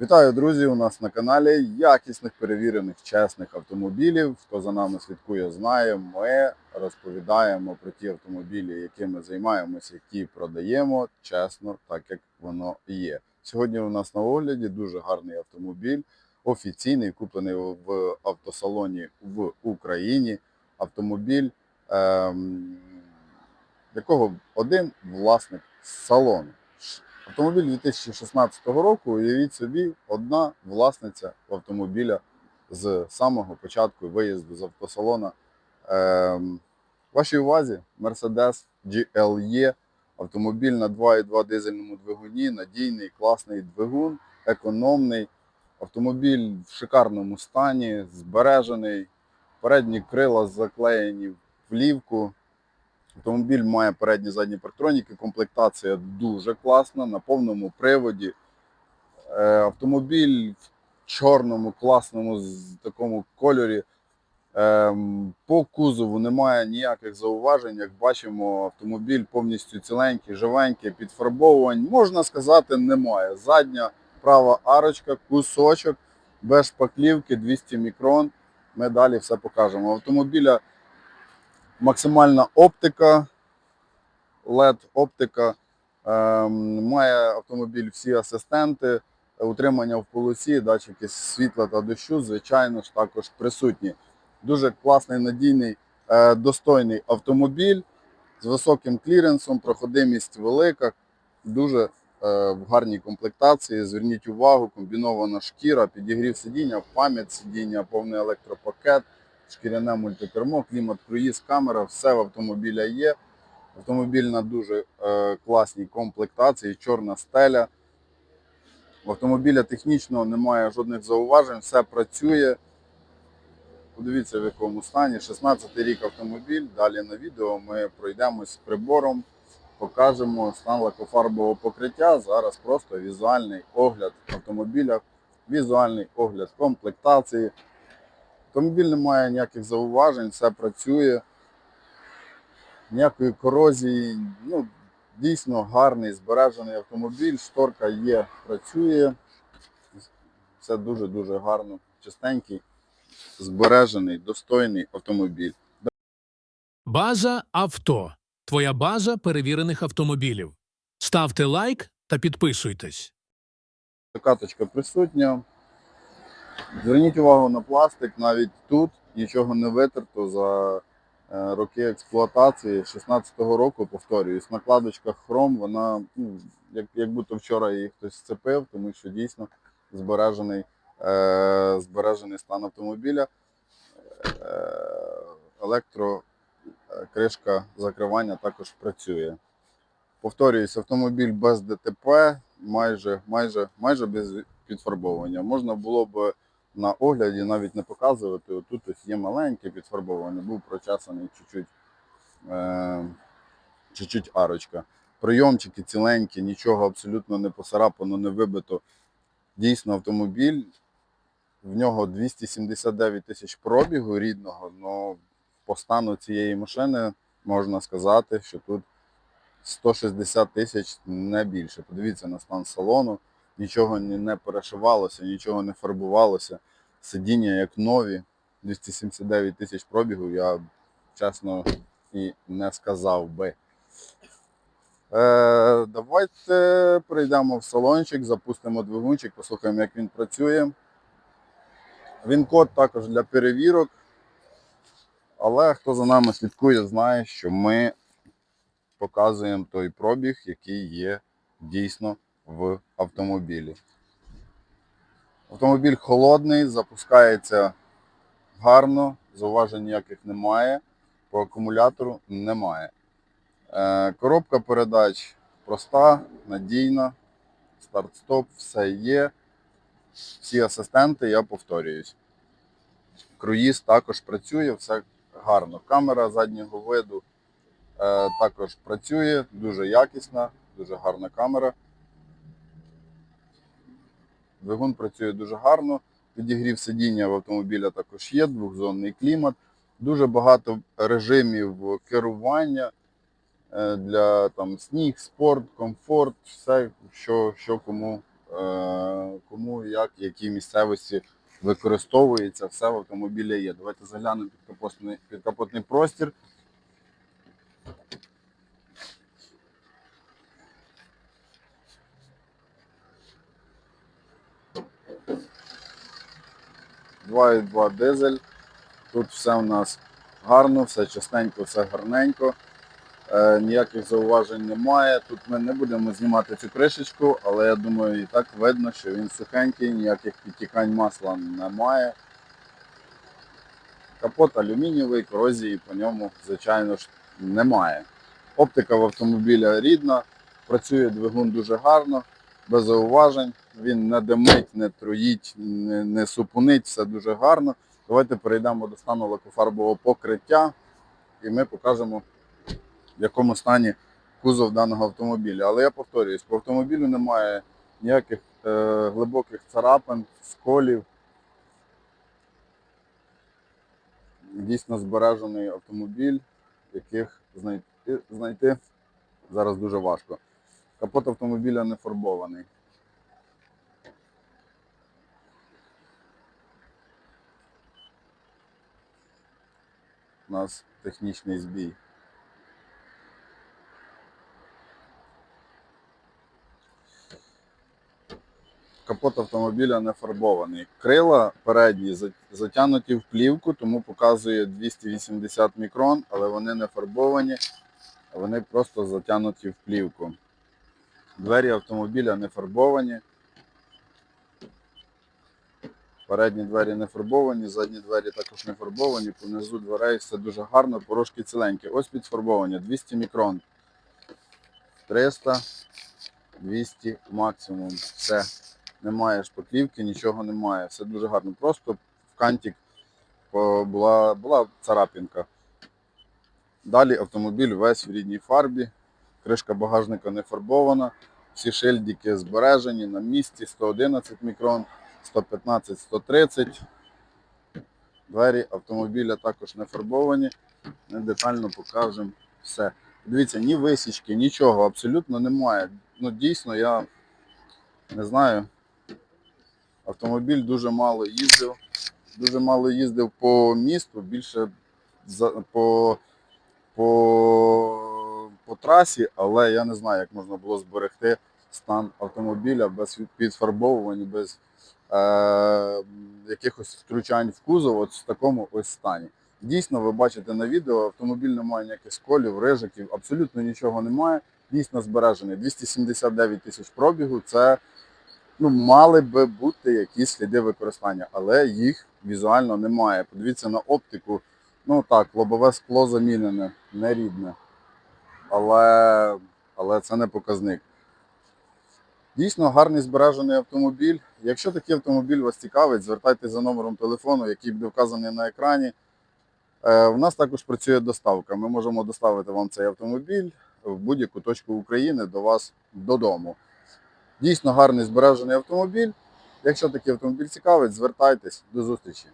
Вітаю, друзі! У нас на каналі якісних перевірених чесних автомобілів. Хто за нами слідкує, знає. Ми розповідаємо про ті автомобілі, якими займаємося, які продаємо чесно, так як воно є. Сьогодні у нас на огляді дуже гарний автомобіль, офіційний, куплений в автосалоні в Україні. Автомобіль, ем, якого один власник салону. Автомобіль 2016 року, уявіть собі, одна власниця автомобіля з самого початку виїзду з автосалона. Ем, вашій увазі Mercedes GLE, автомобіль на 2,2 дизельному двигуні, надійний, класний двигун, економний. Автомобіль в шикарному стані, збережений, передні крила заклеєні в плівку. Автомобіль має передні задні парктроніки, комплектація дуже класна, на повному приводі. Е, Автомобіль в чорному, класному такому кольорі. Ем, По кузову немає ніяких зауважень. Як бачимо, автомобіль повністю ціленький, живенький, підфарбовувань. Можна сказати, немає. Задня права арочка, кусочок, без шпаклівки, 200 мікрон. Ми далі все покажемо. Автомобіля максимальна оптика, LED-оптика. Ем, має автомобіль всі асистенти, утримання в полосі, датчики світла та дощу, звичайно ж, також присутні. Дуже класний, надійний, е, достойний автомобіль з високим кліренсом, проходимість велика, дуже е, в гарній комплектації. Зверніть увагу, комбінована шкіра, підігрів сидіння, пам'ять сидіння, повний електропакет шкіряне мультикермо, клімат, круїз, камера, все в автомобіля є. Автомобіль на дуже е, класній комплектації, чорна стеля. В автомобіля технічно немає жодних зауважень, все працює. Подивіться, в якому стані. 16 рік автомобіль. Далі на відео ми пройдемось з прибором, покажемо стан лакофарбового покриття. Зараз просто візуальний огляд автомобіля, візуальний огляд комплектації. Автомобіль не має ніяких зауважень, все працює, ніякої корозії. Ну, дійсно гарний збережений автомобіль, шторка є, працює. Все дуже-дуже гарно, чистенький, збережений, достойний автомобіль. База авто. Твоя база перевірених автомобілів. Ставте лайк та підписуйтесь. Каточка присутня. Зверніть увагу на пластик, навіть тут нічого не витерто за е, роки експлуатації 16-го року, повторююсь, накладочка хром, вона ну, як, як будто вчора її хтось сцепив, тому що дійсно збережений, е, збережений стан автомобіля. Е, електрокришка закривання також працює. Повторююсь, автомобіль без ДТП, майже, майже, майже без підфарбовування. Можна було б на огляді навіть не показувати. Отут ось є маленьке підфарбовування, був прочесаний чуть-чуть, е, чуть-чуть арочка. Прийомчики ціленькі, нічого абсолютно не посарапано, не вибито. Дійсно, автомобіль. В нього 279 тисяч пробігу рідного, але по стану цієї машини можна сказати, що тут 160 тисяч не більше. Подивіться на стан салону, нічого не перешивалося, нічого не фарбувалося. Сидіння як нові, 279 тисяч пробігу, я чесно і не сказав би. Е, давайте перейдемо в салончик, запустимо двигунчик, послухаємо, як він працює. Він код також для перевірок. Але хто за нами слідкує, знає, що ми показуємо той пробіг, який є дійсно в автомобілі. Автомобіль холодний, запускається гарно, зауважень ніяких немає, по акумулятору немає. Е, Коробка передач проста, надійна, старт-стоп, все є. Всі асистенти, я повторююсь. Круїз також працює, все гарно. Камера заднього виду е, також працює, дуже якісна, дуже гарна камера. Двигун працює дуже гарно. Підігрів сидіння в автомобіля також є, двохзонний клімат. Дуже багато режимів керування е, для там, сніг, спорт, комфорт, все, що, що кому е, кому як, які місцевості використовується, все в автомобілі є. Давайте заглянемо під капотний, під капотний простір. Два і два дизель. Тут все в нас гарно, все чистенько, все гарненько. Е, ніяких зауважень немає. Тут ми не будемо знімати цю кришечку, але я думаю, і так видно, що він сухенький, ніяких підтікань масла немає. Капот алюмінієвий, корозії по ньому, звичайно ж, немає. Оптика в автомобіля рідна, працює двигун дуже гарно, без зауважень. Він не димить, не труїть, не, не супунить, все дуже гарно. Давайте перейдемо до стану лакофарбового покриття і ми покажемо, в якому стані кузов даного автомобіля. Але я повторююсь, по автомобілю немає ніяких е, глибоких царапин, сколів. Дійсно збережений автомобіль, яких знайти, знайти зараз дуже важко. Капот автомобіля не фарбований. У нас технічний збій. Капот автомобіля не фарбований. Крила передні за- затягнуті в плівку, тому показує 280 мікрон, але вони не фарбовані, вони просто затягнуті в плівку. Двері автомобіля не фарбовані. Передні двері не фарбовані, задні двері також не фарбовані, понизу дверей все дуже гарно, порожки ціленькі. Ось підфарбовані 200 мікрон. 300, 200 максимум. Все. Немає шпаклівки, нічого немає. Все дуже гарно. Просто в кантик була, була царапінка. Далі автомобіль весь в рідній фарбі. Кришка багажника не фарбована. Всі шильдики збережені на місці 111 мікрон, 115, 130. Двері автомобіля також не фарбовані. Ми детально покажемо все. Дивіться, ні висічки, нічого абсолютно немає. Ну, дійсно, я не знаю. Автомобіль дуже мало їздив. Дуже мало їздив по місту, більше по, по, по трасі, але я не знаю, як можна було зберегти стан автомобіля без підфарбовувань, без е, якихось втручань в кузов от в такому ось стані. Дійсно, ви бачите на відео, автомобіль не має ніяких сколів, рижиків, абсолютно нічого немає. Дійсно збережений. 279 тисяч пробігу. Це ну, мали би бути якісь сліди використання, але їх візуально немає. Подивіться на оптику. Ну так, лобове скло замінене, не рідне. Але, але це не показник. Дійсно гарний збережений автомобіль. Якщо такий автомобіль вас цікавить, звертайтеся за номером телефону, який буде вказаний на екрані. В У нас також працює доставка. Ми можемо доставити вам цей автомобіль в будь-яку точку України до вас додому. Дійсно гарний збережений автомобіль. Якщо такий автомобіль цікавить, звертайтесь. До зустрічі.